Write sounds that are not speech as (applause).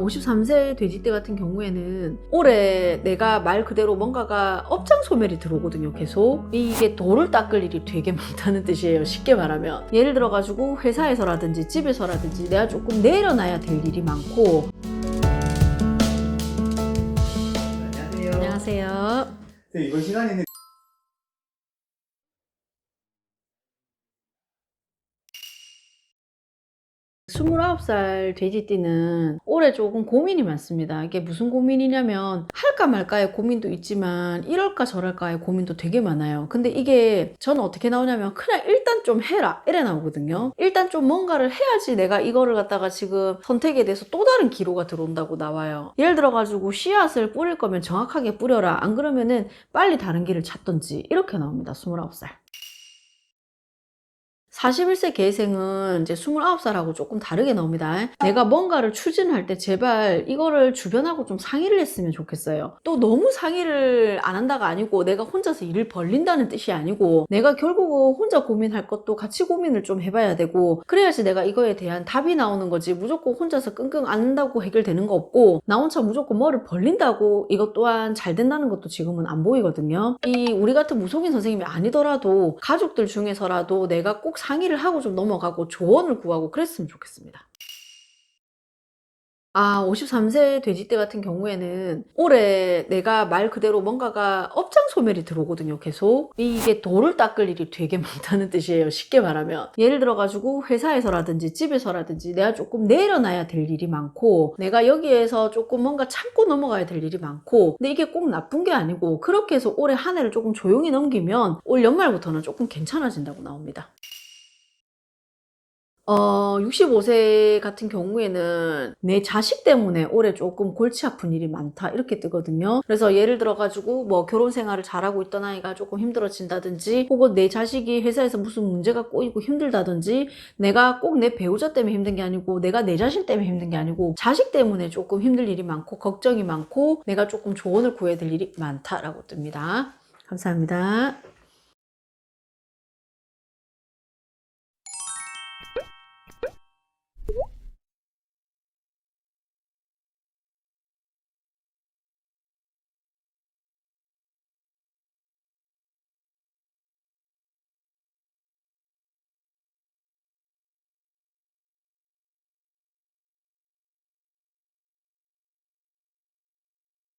53세 돼지떼 같은 경우에는 올해 내가 말 그대로 뭔가가 업장 소멸이 들어오거든요, 계속. 이게 돌을 닦을 일이 되게 (laughs) 많다는 뜻이에요, 쉽게 말하면. 예를 들어 가지고 회사에서라든지 집에서라든지 내가 조금 내려놔야 될 일이 많고. 안녕하세요. 안녕하세요. 네, 이번 시간에는 스물아홉 살 돼지띠는 올해 조금 고민이 많습니다. 이게 무슨 고민이냐면 할까 말까의 고민도 있지만 이럴까 저럴까의 고민도 되게 많아요. 근데 이게 저는 어떻게 나오냐면 그냥 일단 좀 해라 이래 나오거든요. 일단 좀 뭔가를 해야지 내가 이거를 갖다가 지금 선택에 대해서 또 다른 기로가 들어온다고 나와요. 예를 들어가지고 씨앗을 뿌릴 거면 정확하게 뿌려라. 안 그러면은 빨리 다른 길을 찾던지 이렇게 나옵니다. 스물아홉 살. 41세 계생은 이제 29살하고 조금 다르게 나옵니다. 내가 뭔가를 추진할 때 제발 이거를 주변하고 좀 상의를 했으면 좋겠어요. 또 너무 상의를 안 한다가 아니고 내가 혼자서 일을 벌린다는 뜻이 아니고 내가 결국 혼자 고민할 것도 같이 고민을 좀 해봐야 되고 그래야지 내가 이거에 대한 답이 나오는 거지 무조건 혼자서 끙끙 앓는다고 해결되는 거 없고 나 혼자 무조건 뭐를 벌린다고 이것 또한 잘 된다는 것도 지금은 안 보이거든요. 이 우리 같은 무속인 선생님이 아니더라도 가족들 중에서라도 내가 꼭 상 의를 하고 좀 넘어가고 조언을 구하고 그랬으면 좋겠습니다. 아, 53세 돼지떼 같은 경우에는 올해 내가 말 그대로 뭔가가 업장 소멸이 들어오거든요, 계속. 이게 돌을 닦을 일이 되게 (laughs) 많다는 뜻이에요, 쉽게 말하면. 예를 들어가지고 회사에서라든지 집에서라든지 내가 조금 내려놔야 될 일이 많고, 내가 여기에서 조금 뭔가 참고 넘어가야 될 일이 많고, 근데 이게 꼭 나쁜 게 아니고, 그렇게 해서 올해 한 해를 조금 조용히 넘기면 올 연말부터는 조금 괜찮아진다고 나옵니다. 어, 65세 같은 경우에는 내 자식 때문에 올해 조금 골치 아픈 일이 많다 이렇게 뜨거든요. 그래서 예를 들어 가지고 뭐 결혼 생활을 잘하고 있던 아이가 조금 힘들어진다든지 혹은 내 자식이 회사에서 무슨 문제가 꼬이고 힘들다든지 내가 꼭 내 배우자 때문에 힘든 게 아니고 내가 내 자신 때문에 힘든 게 아니고 자식 때문에 조금 힘들 일이 많고 걱정이 많고 내가 조금 조언을 구해야 될 일이 많다라고 뜹니다. 감사합니다.